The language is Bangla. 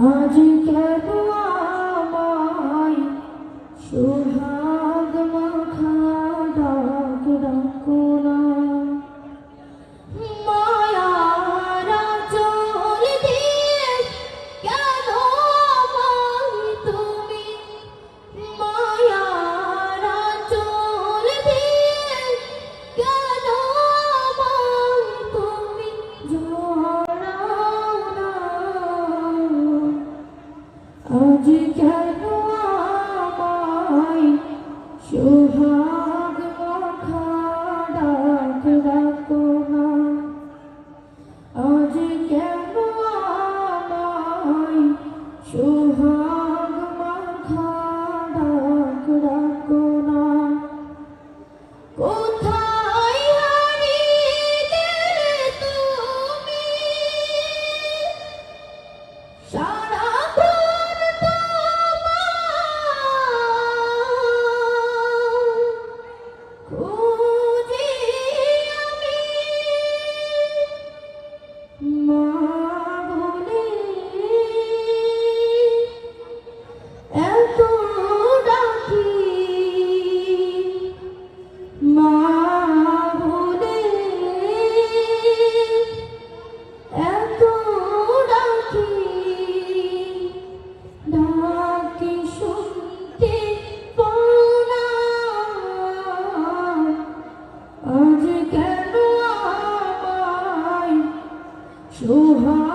আজ কেন আমায় সোহা বুঝি কেন আমায় সোহাগ খাডাক রাখো না? আজ কেন আমায় সোহাগ So.